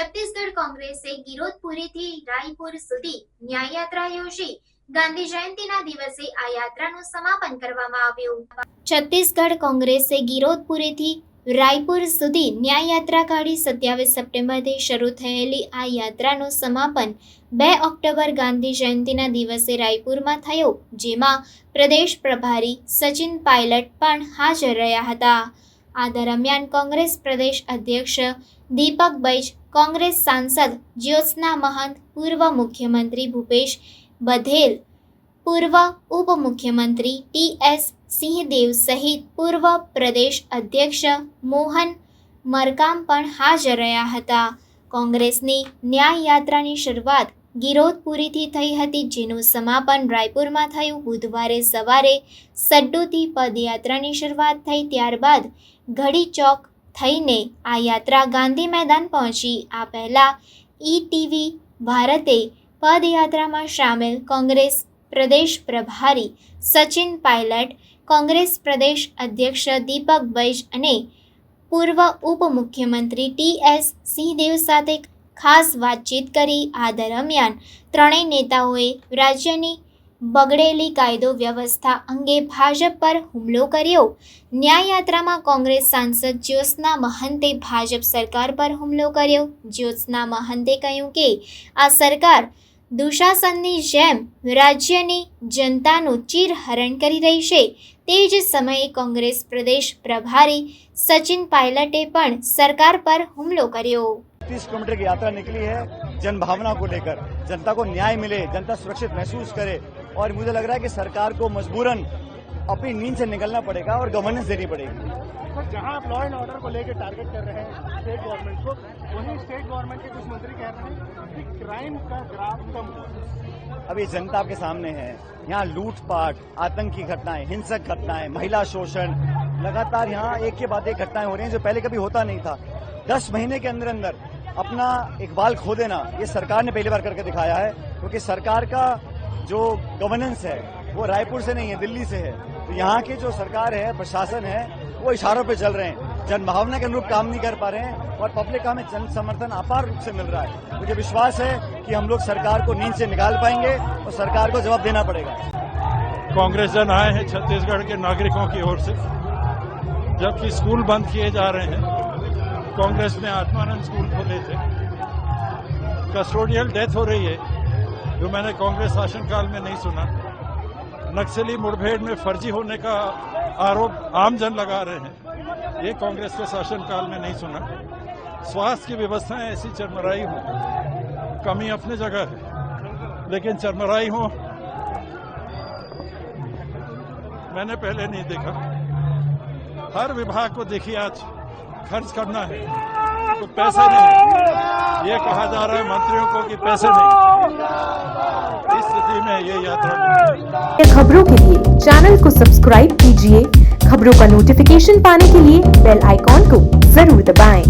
છત્તીસગઢ કોંગ્રેસે ગિરોધપુરીથી રાયપુર સુધી ન્યાયયાત્રા યોજી. ગાંધી જયંતિના દિવસે આ યાત્રાનું સમાપન કરવામાં આવ્યું. છત્તીસગઢ કોંગ્રેસે ગિરોધપુરીથી રાયપુર સુધી ન્યાયયાત્રા કાઢી સત્યાવીસ સપ્ટેમ્બરથી શરૂ થયેલી આ યાત્રાનું સમાપન બે ઓક્ટોબર ગાંધી જયંતિના દિવસે રાયપુરમાં થયું, જેમાં પ્રદેશ પ્રભારી સચિન પાયલટ પણ હાજર રહ્યા હતા. આ દરમિયાન કોંગ્રેસ પ્રદેશ અધ્યક્ષ દીપક બૈજ, કોંગ્રેસ સાંસદ જ્યોત્સના મહંત, પૂર્વ મુખ્યમંત્રી ભૂપેશ બધેલ પૂર્વ ઉપમુખ્યમંત્રી ટી એસ સિંહદેવ સહિત પૂર્વ પ્રદેશ અધ્યક્ષ મોહન મરકામ પણ હાજર રહ્યા હતા. કોંગ્રેસની ન્યાય યાત્રાની શરૂઆત ગિરોધપુરીથી થઈ હતી જેનું સમાપન રાયપુરમાં થયું. બુધવારે સવારે સડ્ડુથી પદયાત્રાની શરૂઆત થઈ. ત્યારબાદ ઘડી ચોક થઈને આ યાત્રા ગાંધી મેદાન પહોંચી. આ પહેલાં ઈટીવી ભારતે પદયાત્રામાં સામેલ કોંગ્રેસ પ્રદેશ પ્રભારી સચિન પાયલટ, કોંગ્રેસ પ્રદેશ અધ્યક્ષ દીપક બૈજ અને પૂર્વ ઉપમુખ્યમંત્રી ટી એસ સિંહદેવ સાથે ખાસ વાતચીત કરી આ દરમિયાન ત્રણેય નેતાઓએ રાજ્યની બગડેલી કાયદો વ્યવસ્થા અંગે ભાજપ પર હુમલો કર્યો. ન્યાયયાત્રામાં કોંગ્રેસ સાંસદ જ્યોત્સના મહંતે ભાજપ સરકાર પર હુમલો કર્યો. જ્યોત્સના મહંતે કહ્યું કે, આ સરકાર દુશાસનની જેમ રાજ્યની જનતાનું ચીરહરણ કરી રહી છે. તે જ સમયે કોંગ્રેસ પ્રદેશ પ્રભારી સચિન પાયલટે પણ સરકાર પર હુમલો કર્યો. तीस किलोमीटर की यात्रा निकली है जनभावना को लेकर। जनता को न्याय मिले जनता सुरक्षित महसूस करे और मुझे लग रहा है कि सरकार को मजबूरन अपनी नींद से निकलना पड़ेगा और गवर्नेंस देनी पड़ेगी। जहाँ आप लॉ एंड ऑर्डर को लेकर टारगेट कर रहे हैं स्टेट गवर्नमेंट को वहीं स्टेट गवर्नमेंट के कुछ मंत्री कह रहे हैं कि क्राइम का ग्राफ कम हुआ ये जनता आपके सामने है। यहाँ लूटपाट आतंकी घटनाएँ हिंसक घटनाएँ महिला शोषण लगातार यहाँ एक के बाद एक घटनाएँ हो रही हैं जो पहले कभी होता नहीं था। दस महीने के अंदर अंदर अपना इकबाल खो देना, ये सरकार ने पहली बार करके दिखाया है, क्योंकि तो सरकार का जो गवर्नेंस है, वो रायपुर से नहीं है, दिल्ली से है। तो यहाँ की जो सरकार है, प्रशासन है, वो इशारों पे चल रहे हैं। जनभावना के अनुरूप काम नहीं कर पा रहे हैं और पब्लिक का हमें जन समर्थन अपार रूप से मिल रहा है। मुझे विश्वास है कि हम लोग सरकार को नींद से निकाल पाएँगे और सरकार को जवाब देना पड़ेगा। कांग्रेस जन आए हैं छत्तीसगढ़ के नागरिकों की ओर से, जबकि स्कूल बंद किए जा रहे हैं। कांग्रेस ने आत्मानंद स्कूल खोले थे। कस्टोडियल डेथ हो रही है, जो मैंने कांग्रेस शासनकाल में नहीं सुना। नक्सली मुठभेड़ में फर्जी होने का आरोप आम जन लगा रहे हैं। ये कांग्रेस के शासनकाल में नहीं सुना। स्वास्थ्य की व्यवस्थाएँ ऐसी चरमराई हो। कमी अपने जगह है, लेकिन चरमराई हो। मैंने पहले नहीं देखा। हर विभाग को देखिए आज। खर्च करना है। तो पैसे नहीं। ये कहा जा रहा है मंत्रियों को कि पैसे नहीं। इस स्थिति में ये यात्रा खबरों के लिए चैनल को सब्सक्राइब कीजिए। खबरों का नोटिफिकेशन पाने के लिए बेल आइकॉन को ज़रूर दबाएँ।